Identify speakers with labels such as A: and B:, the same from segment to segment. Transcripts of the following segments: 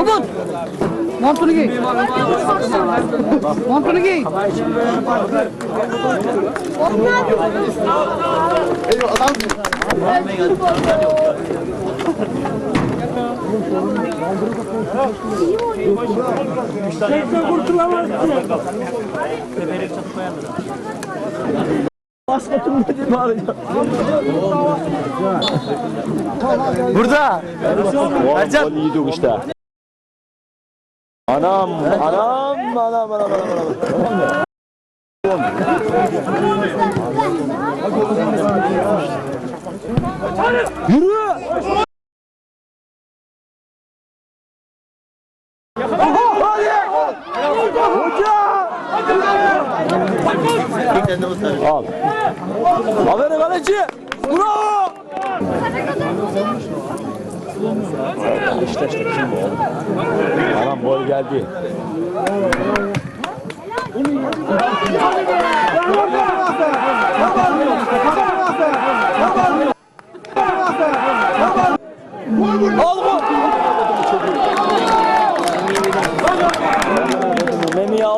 A: Umut! Montunu giy. Montunu giy.
B: Burada. Ercan. iyi işte. Anam, anam, anam, anam, anam, anam. Yürü! Hoca! Al. Aferin kaleci. Bravo! İşte işte kim bu? Anam gol geldi.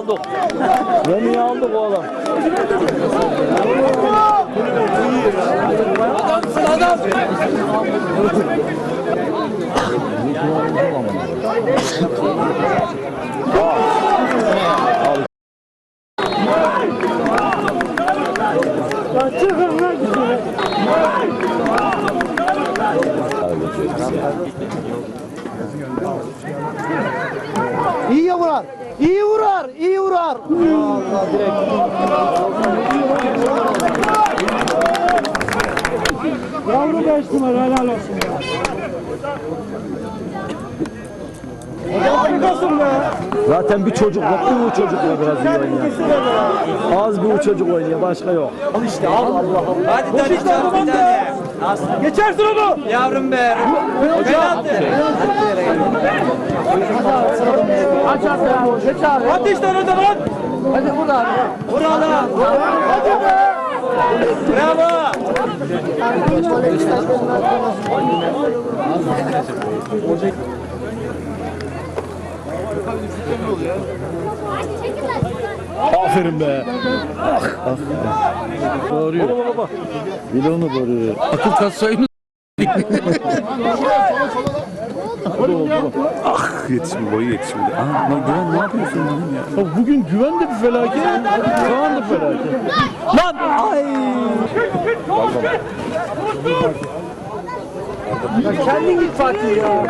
B: Aldık. Memi'yi aldık oğlum. Adamsın adam.
A: İyi vurar. İyi vurar. İyi vurar. Yavru beş numara helal olsun ya. Harikasın be.
B: Zaten bir çocuk yok. Bir bu çocuk ya biraz iyi oynuyor. Az bir bu çocuk oynuyor. Başka yok. Al işte al Allah Allah.
C: Hadi tane bir tane.
A: Geçersin onu.
C: Yavrum be. Penaltı.
A: Aç ya. Geç abi.
C: At işte oradan at.
A: Hadi burada abi.
C: Buralar. Hadi be. Bravo.
B: Aferin be. Ah, ah. Doğruyor. Baba baba. Bilonu doğruyor.
D: Akıl tasayını
E: Ah yetişmedi, boyu yetişmedi. Aa, lan Güven ne yapıyorsun dedim ya.
B: Ya bugün güven de bir felaket. Kaan da felaket. Lan! Ay!
A: Kendin git Fatih ya.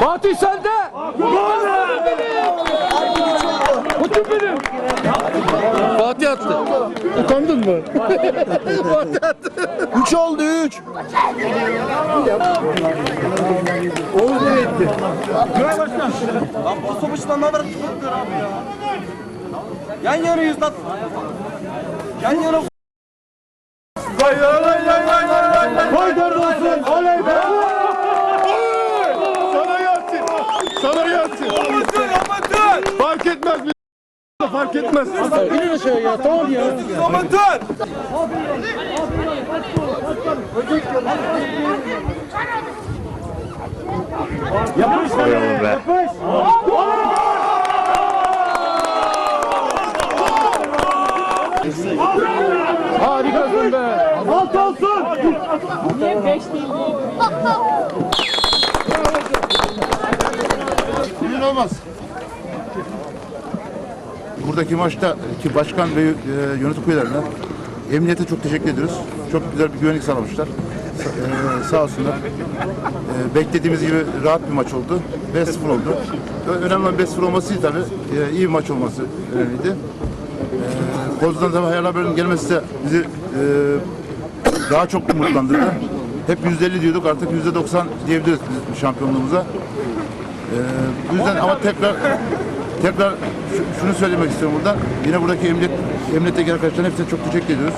B: Fatih sende! Kutum benim!
D: Fatih attı.
B: Utandın mı? üç oldu üç. Oğuz nereye gitti?
C: Lan bu sonuçtan ne haber çıkıyor abi ya. Yan yana yüz tat. Yan yana
B: Fark etmez. İnin aşağıya ya. Tamam ya.
C: Amatör.
E: Koyalım be.
B: Harikasın be. Alt olsun.
E: Bugün olmaz. Buradaki maçta ki başkan ve e, yönetim üyelerine emniyete çok teşekkür ediyoruz. Çok güzel bir güvenlik sağlamışlar. Sa- e, sağ olsunlar. E, beklediğimiz gibi rahat bir maç oldu. 5-0 oldu. Önemli olan 5-0 olması tabii. E, iyi bir maç olması önemliydi. E, Kozlu'dan tabii hayal haberinin gelmesi de bizi e, daha çok umutlandırdı. Hep %50 diyorduk artık %90 diyebiliriz şampiyonluğumuza. Ee, bu yüzden ama tekrar tekrar şu- şunu söylemek istiyorum burada. Yine buradaki emniyet emniyetteki arkadaşların hepsine çok teşekkür ediyoruz.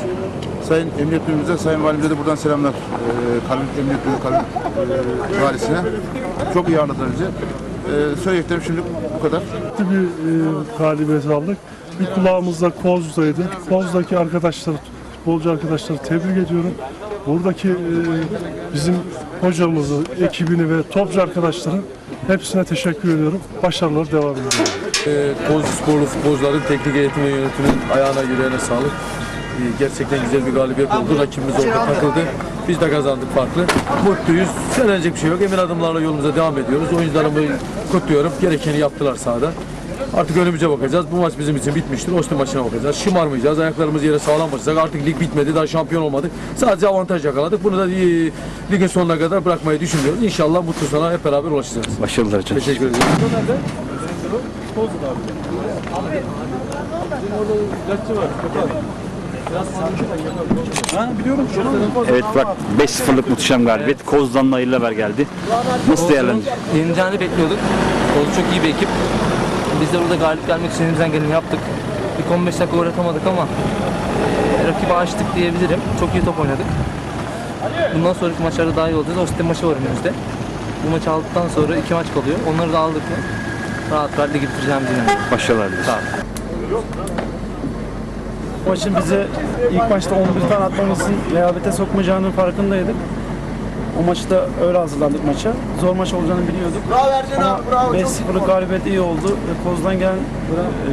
E: Sayın Emniyet Müdürümüze, Sayın Valimize de buradan selamlar. Ee, Kalbin Emniyet Müdürü, Kalbin e, Valisi'ne. Çok iyi ağırladılar bizi. Ee, söyleyeceklerim şimdi bu kadar.
F: Bir e, galibiyet aldık. Bir kulağımızda Koz'daydı. Koz'daki arkadaşlar, futbolcu arkadaşları tebrik ediyorum. Buradaki e, bizim hocamızı, ekibini ve topçu arkadaşların hepsine teşekkür ediyorum. Başarılar devam ediyor.
D: Ee, Kozlu sporlu futbolcuların teknik eğitim ve yönetiminin ayağına yüreğine sağlık. Ee, Gerçekten güzel bir galibiyet oldu. Rakibimiz orada takıldı. Biz de kazandık farklı. Mutluyuz. Söylenecek bir şey yok. Emin adımlarla yolumuza devam ediyoruz. Oyuncularımı kutluyorum. Gerekeni yaptılar sahada. Artık önümüze bakacağız. Bu maç bizim için bitmiştir. Ostim maçına bakacağız. Şımarmayacağız. Ayaklarımız yere sağlam basacak. Artık lig bitmedi. Daha şampiyon olmadık. Sadece avantaj yakaladık. Bunu da e, ligin sonuna kadar bırakmayı düşünüyoruz. İnşallah mutlu sona hep beraber ulaşacağız.
B: Başarılar canım.
D: Teşekkür ederim.
G: Evet bak 5-0'lık muhteşem galibiyet. Koz'dan hayırlı haber geldi. Nasıl değerlendiriyorsun?
H: Yenileceğini bekliyorduk. Kozu çok iyi bir ekip. Biz de burada galip gelmek için elimizden geleni yaptık. İlk 15 dakika gol atamadık ama e, rakibi açtık diyebilirim. Çok iyi top oynadık. Bundan sonraki maçlarda daha iyi olacağız. Ostim maçı var önümüzde. Bu maçı aldıktan sonra iki maç kalıyor. Onları da aldık mı rahat rahat ligi bitireceğimize inanıyorum.
G: Başarılar dileriz.
H: Sağ olun.
I: maçın bize ilk başta 11 tane atmamızın rehavete sokmayacağının farkındaydık. O maçta öyle hazırlandık maça. Zor maç olacağını biliyorduk. Ama 5-0'lık galibiyet iyi oldu. Ve Koz'dan gelen e,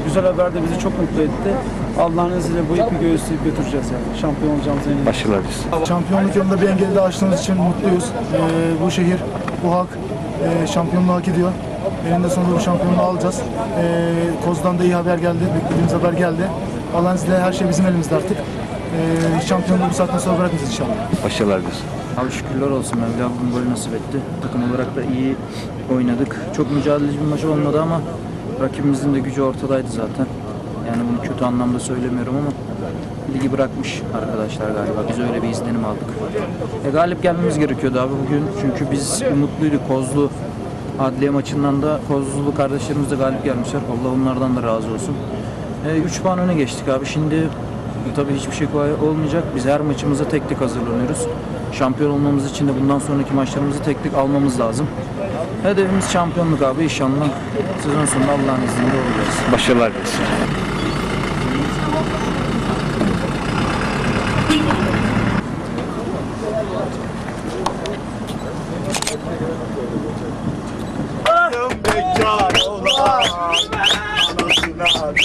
I: güzel haber de bizi çok mutlu etti. Allah'ın izniyle bu ipi göğüsleyip götüreceğiz yani. Şampiyon olacağımıza eminim.
G: Başarılar dileriz.
A: Şampiyonluk yolunda bir engeli daha aştığınız için mutluyuz. Ee, bu şehir, bu halk e, şampiyonluğu hak ediyor. Eninde sonunda bu şampiyonluğu alacağız. Ee, Koz'dan da iyi haber geldi, beklediğimiz haber geldi. Allah'ın izniyle her şey bizim elimizde artık. Ee, şampiyonluğu bu saatten sonra bırakmayacağız inşallah.
G: Başarılar dileriz.
J: Abi şükürler olsun Mevla bugün golü nasip etti. Takım olarak da iyi oynadık. Çok mücadeleci bir maç olmadı ama rakibimizin de gücü ortadaydı zaten. Yani bunu kötü anlamda söylemiyorum ama ligi bırakmış arkadaşlar galiba. Biz öyle bir izlenim aldık. E, galip gelmemiz gerekiyordu abi bugün. Çünkü biz umutluyduk. Kozlu Adliye maçından da Kozlulu kardeşlerimiz de galip gelmişler. Allah onlardan da razı olsun. 3 puan öne geçtik abi. Şimdi tabii hiçbir şey kolay olmayacak. Biz her maçımıza tek tek hazırlanıyoruz. Şampiyon olmamız için de bundan sonraki maçlarımızı tek tek almamız lazım. Hedefimiz şampiyonluk abi inşallah. Sezon sonunda Allah'ın izniyle olacağız.
G: Başarılar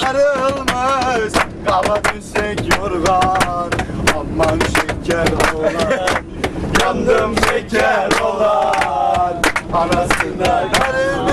C: Darılmaz Kaba düşsek yorgan. Aman şeker olan Yandım şeker olan Anasına darılmış